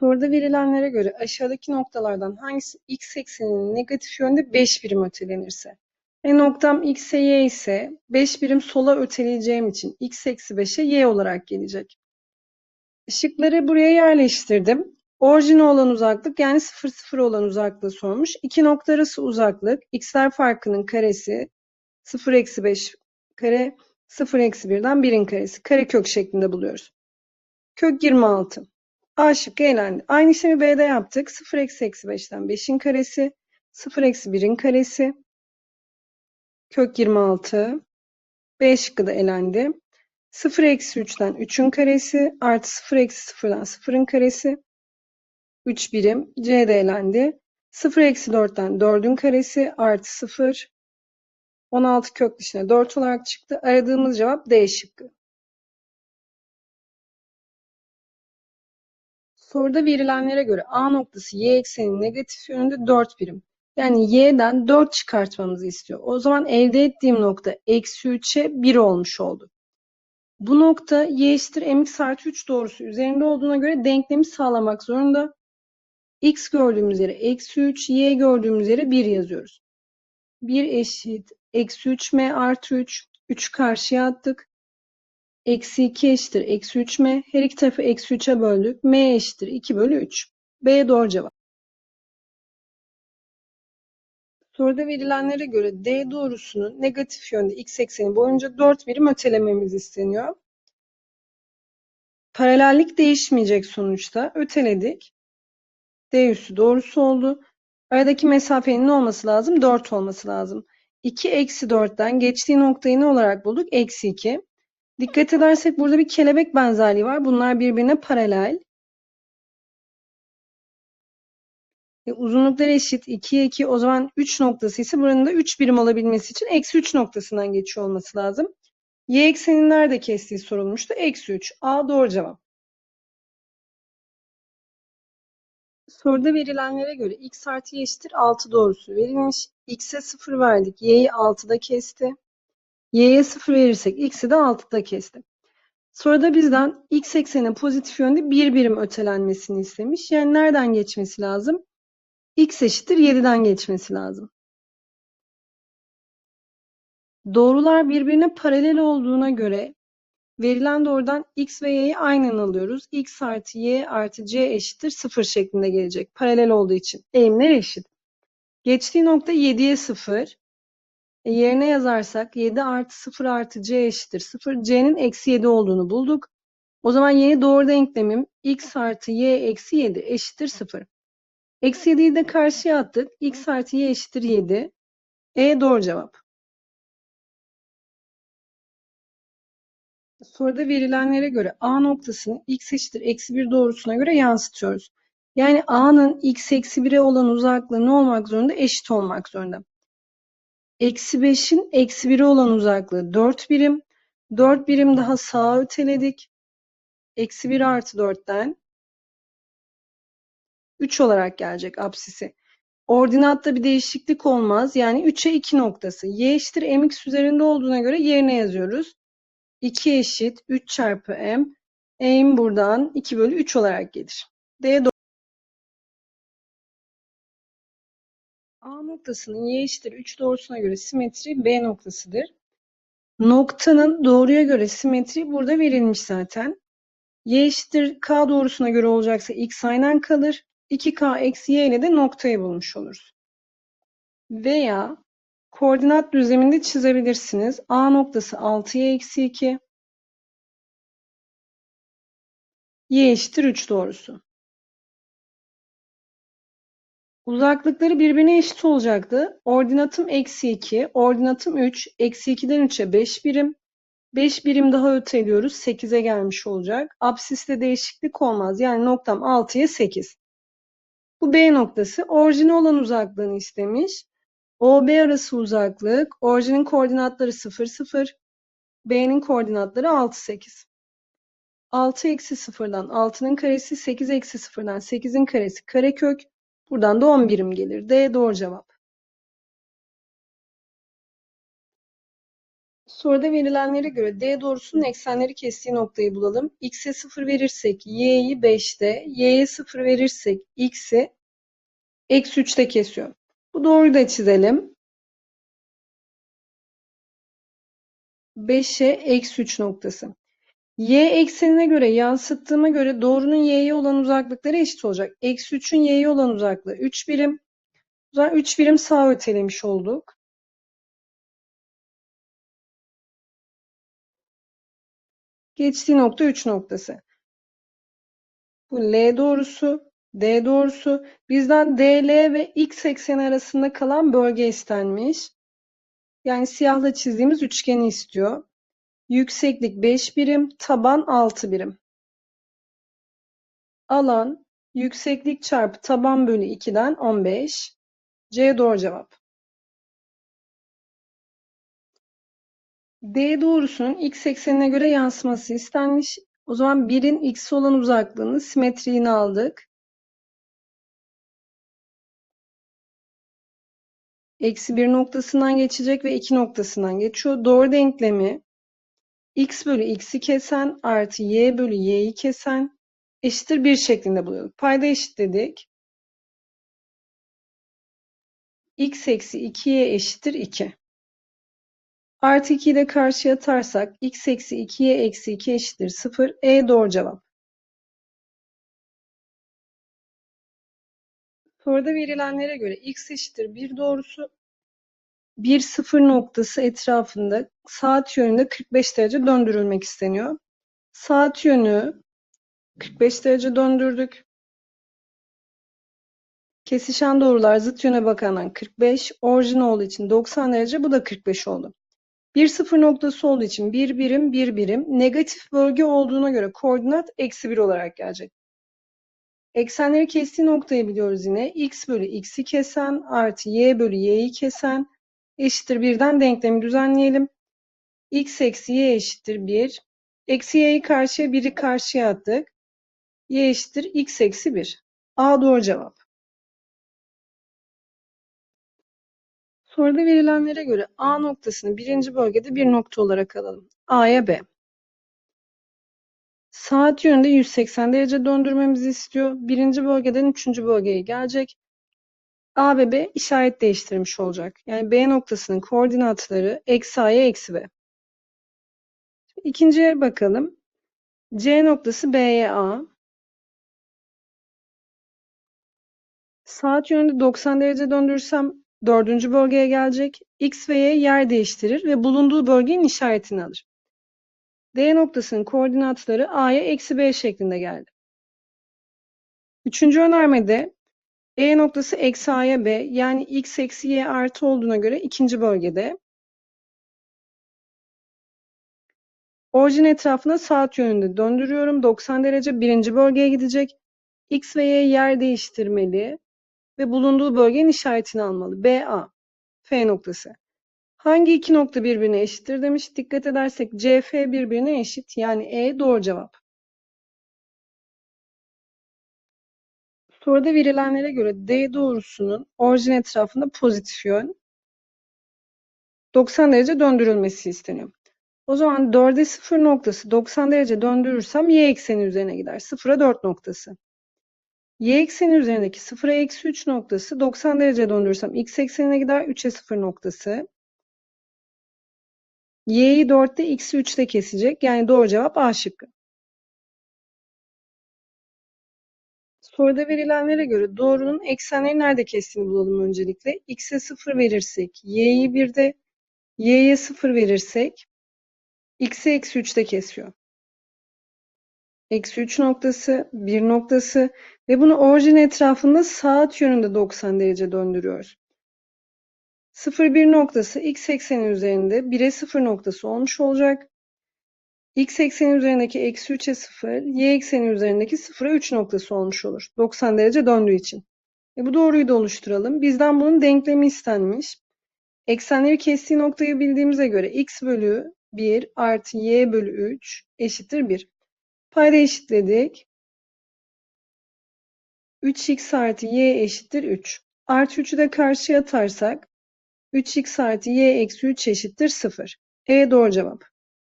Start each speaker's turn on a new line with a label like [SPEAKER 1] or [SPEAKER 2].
[SPEAKER 1] Soruda verilenlere göre aşağıdaki noktalardan hangisi x ekseninin negatif yönde 5 birim ötelenirse? E noktam x'e y ise 5 birim sola öteleyeceğim için x eksi 5'e y olarak gelecek. Işıkları buraya yerleştirdim. Orijine olan uzaklık yani 0 0 olan uzaklığı sormuş. İki nokta arası uzaklık x'ler farkının karesi 0 eksi 5 kare 0 eksi 1'den 1'in karesi karekök şeklinde buluyoruz. Kök 26. A şıkkı elendi. Aynı işlemi B'de yaptık. 0 eksi eksi 5'ten 5'in karesi. 0 eksi 1'in karesi. Kök 26. B şıkkı da elendi. 0 eksi 3'ten 3'ün karesi. Artı 0 eksi 0'dan 0'ın karesi. 3 birim. C de elendi. 0 eksi 4'ten 4'ün karesi. Artı 0. 16 kök dışına 4 olarak çıktı. Aradığımız cevap D şıkkı. Soruda verilenlere göre A noktası Y ekseninin negatif yönünde 4 birim. Yani Y'den 4 çıkartmamızı istiyor. O zaman elde ettiğim nokta eksi 3'e 1 olmuş oldu. Bu nokta Y eşittir mx artı 3 doğrusu üzerinde olduğuna göre denklemi sağlamak zorunda. X gördüğümüz yere eksi 3, Y gördüğümüz yere 1 yazıyoruz. 1 eşit eksi 3m artı 3. 3 karşıya attık. Eksi 2 eşittir eksi 3m. Her iki tarafı eksi 3'e böldük. m eşittir 2 bölü 3. B doğru cevap. Soruda verilenlere göre D doğrusunun negatif yönde x ekseni boyunca 4 birim ötelememiz isteniyor. Paralellik değişmeyecek sonuçta. Öteledik. D üssü doğrusu oldu. Aradaki mesafenin ne olması lazım? 4 olması lazım. 2 eksi 4'ten geçtiği noktayı ne olarak bulduk? Eksi 2. Dikkat edersek burada bir kelebek benzerliği var. Bunlar birbirine paralel. E, uzunlukları eşit 2'ye 2 o zaman 3 noktası ise buranın da 3 birim olabilmesi için eksi 3 noktasından geçiyor olması lazım. Y eksenin nerede kestiği sorulmuştu. Eksi 3. A doğru cevap. Soruda verilenlere göre x artı y eşittir 6 doğrusu verilmiş. x'e 0 verdik. y'yi 6'da kesti. Y'ye 0 verirsek x'i de 6'da kesti. Soruda bizden x ekseni pozitif yönde bir birim ötelenmesini istemiş. Yani nereden geçmesi lazım? x eşittir 7'den geçmesi lazım. Doğrular birbirine paralel olduğuna göre verilen doğrudan x ve y'yi aynen alıyoruz. x artı y artı c eşittir 0 şeklinde gelecek. Paralel olduğu için. Eğimler eşit. Geçtiği nokta 7'ye 0. E yerine yazarsak 7 artı 0 artı c eşittir 0. c'nin eksi 7 olduğunu bulduk. O zaman yeni doğru denklemim x artı y eksi 7 eşittir 0. Eksi 7'yi de karşıya attık. x artı y eşittir 7. E doğru cevap. Soruda verilenlere göre A noktasını x eşittir eksi 1 doğrusuna göre yansıtıyoruz. Yani A'nın x eksi 1'e olan uzaklığı ne olmak zorunda? Eşit olmak zorunda. Eksi 5'in eksi 1'e olan uzaklığı 4 birim. 4 birim daha sağa öteledik. Eksi 1 artı 4'ten 3 olarak gelecek apsisi. Ordinatta bir değişiklik olmaz. Yani 3'e 2 noktası. Y eşittir mx üzerinde olduğuna göre yerine yazıyoruz. 2 eşit 3 çarpı m. M buradan 2 bölü 3 olarak gelir. D noktasının y eşittir 3 doğrusuna göre simetri B noktasıdır. Noktanın doğruya göre simetri burada verilmiş zaten. Y eşittir K doğrusuna göre olacaksa X aynen kalır. 2K eksi Y ile de noktayı bulmuş oluruz. Veya koordinat düzleminde çizebilirsiniz. A noktası 6Y eksi 2. Y eşittir 3 doğrusu. Uzaklıkları birbirine eşit olacaktı. Ordinatım eksi 2, ordinatım 3. Eksi 2'den 3'e 5 birim. 5 birim daha öteliyoruz. 8'e gelmiş olacak. Absiste değişiklik olmaz. Yani noktam 6'ya 8. Bu B noktası orijine olan uzaklığını istemiş. OB arası uzaklık. Orijinin koordinatları 0, 0. B'nin koordinatları 6, 8. 6 eksi 0'dan 6'nın karesi 8 eksi 0'dan 8'in karesi karekök. Buradan da 10 birim gelir. D doğru cevap. Soruda verilenlere göre D doğrusunun eksenleri kestiği noktayı bulalım. X'e 0 verirsek Y'yi 5'te, Y'ye 0 verirsek X'i eksi 3'te kesiyor. Bu doğruyu da çizelim. 5'e eksi 3 noktası. Y eksenine göre yansıttığıma göre doğrunun Y'ye olan uzaklıkları eşit olacak. Eksi 3'ün Y'ye olan uzaklığı 3 birim. O zaman 3 birim sağa ötelemiş olduk. Geçtiği nokta 3 noktası. Bu L doğrusu, D doğrusu. Bizden DL ve X ekseni arasında kalan bölge istenmiş. Yani siyahla çizdiğimiz üçgeni istiyor. Yükseklik 5 birim, taban 6 birim. Alan yükseklik çarpı taban bölü 2'den 15. C doğru cevap. D doğrusunun x eksenine göre yansıması istenmiş. O zaman 1'in x olan uzaklığını simetriğini aldık. Eksi 1 noktasından geçecek ve 2 noktasından geçiyor. Doğru denklemi x bölü x'i kesen artı y bölü y'yi kesen eşittir 1 şeklinde buluyoruz. Payda eşitledik. x eksi 2y eşittir 2. Artı 2'yi de karşıya atarsak x eksi 2y eksi 2 eşittir 0. E doğru cevap. Soruda verilenlere göre x eşittir 1 doğrusu bir sıfır noktası etrafında saat yönünde 45 derece döndürülmek isteniyor. Saat yönü 45 derece döndürdük. Kesişen doğrular zıt yöne bakandan 45, orijin olduğu için 90 derece, bu da 45 oldu. Bir sıfır noktası olduğu için bir birim bir birim, negatif bölge olduğuna göre koordinat eksi 1 olarak gelecek. Eksenleri kestiği noktayı biliyoruz yine. x bölü x'i kesen artı y bölü y'yi kesen eşittir 1'den denklemi düzenleyelim. x eksi y eşittir 1. Eksi y'yi karşıya 1'i karşıya attık. y eşittir x eksi 1. A doğru cevap. Soruda verilenlere göre A noktasını birinci bölgede bir nokta olarak alalım. A'ya B. Saat yönünde 180 derece döndürmemizi istiyor. Birinci bölgeden üçüncü bölgeye gelecek. A ve B işaret değiştirmiş olacak. Yani B noktasının koordinatları eksi A'ya eksi B. İkinciye bakalım. C noktası B'ye A. Saat yönünde 90 derece döndürürsem dördüncü bölgeye gelecek. X ve Y yer değiştirir ve bulunduğu bölgenin işaretini alır. D noktasının koordinatları A'ya eksi B şeklinde geldi. Üçüncü önermede E noktası eksi A'ya B yani X eksi Y artı olduğuna göre ikinci bölgede. Orijin etrafına saat yönünde döndürüyorum. 90 derece birinci bölgeye gidecek. X ve Y yer değiştirmeli ve bulunduğu bölgenin işaretini almalı. BA, F noktası. Hangi iki nokta birbirine eşittir demiş. Dikkat edersek CF birbirine eşit. Yani E doğru cevap. Soruda verilenlere göre D doğrusunun orijin etrafında pozitif yön 90 derece döndürülmesi isteniyor. O zaman 4'e 0 noktası 90 derece döndürürsem y ekseni üzerine gider. 0'a 4 noktası. Y ekseni üzerindeki 0'a eksi 3 noktası 90 derece döndürürsem x eksenine gider. 3'e 0 noktası. Y'yi 4'te x'i 3'te kesecek. Yani doğru cevap A şıkkı. Soruda verilenlere göre doğrunun eksenleri nerede kestiğini bulalım öncelikle. X'e 0 verirsek y'yi 1'de, y'ye 0 verirsek x'i eksi 3'te kesiyor. Eksi 3 noktası, 1 noktası ve bunu orijin etrafında saat yönünde 90 derece döndürüyoruz. 0-1 noktası x ekseni üzerinde 1'e 0 noktası olmuş olacak. X ekseni üzerindeki eksi 3'e 0, y ekseni üzerindeki 0'a 3 noktası olmuş olur. 90 derece döndüğü için. E bu doğruyu da oluşturalım. Bizden bunun denklemi istenmiş. Eksenleri kestiği noktayı bildiğimize göre x bölü 1 artı y bölü 3 eşittir 1. Payda eşitledik. 3x artı y eşittir 3. Artı 3'ü de karşıya atarsak 3x artı y eksi 3 eşittir 0. E doğru cevap.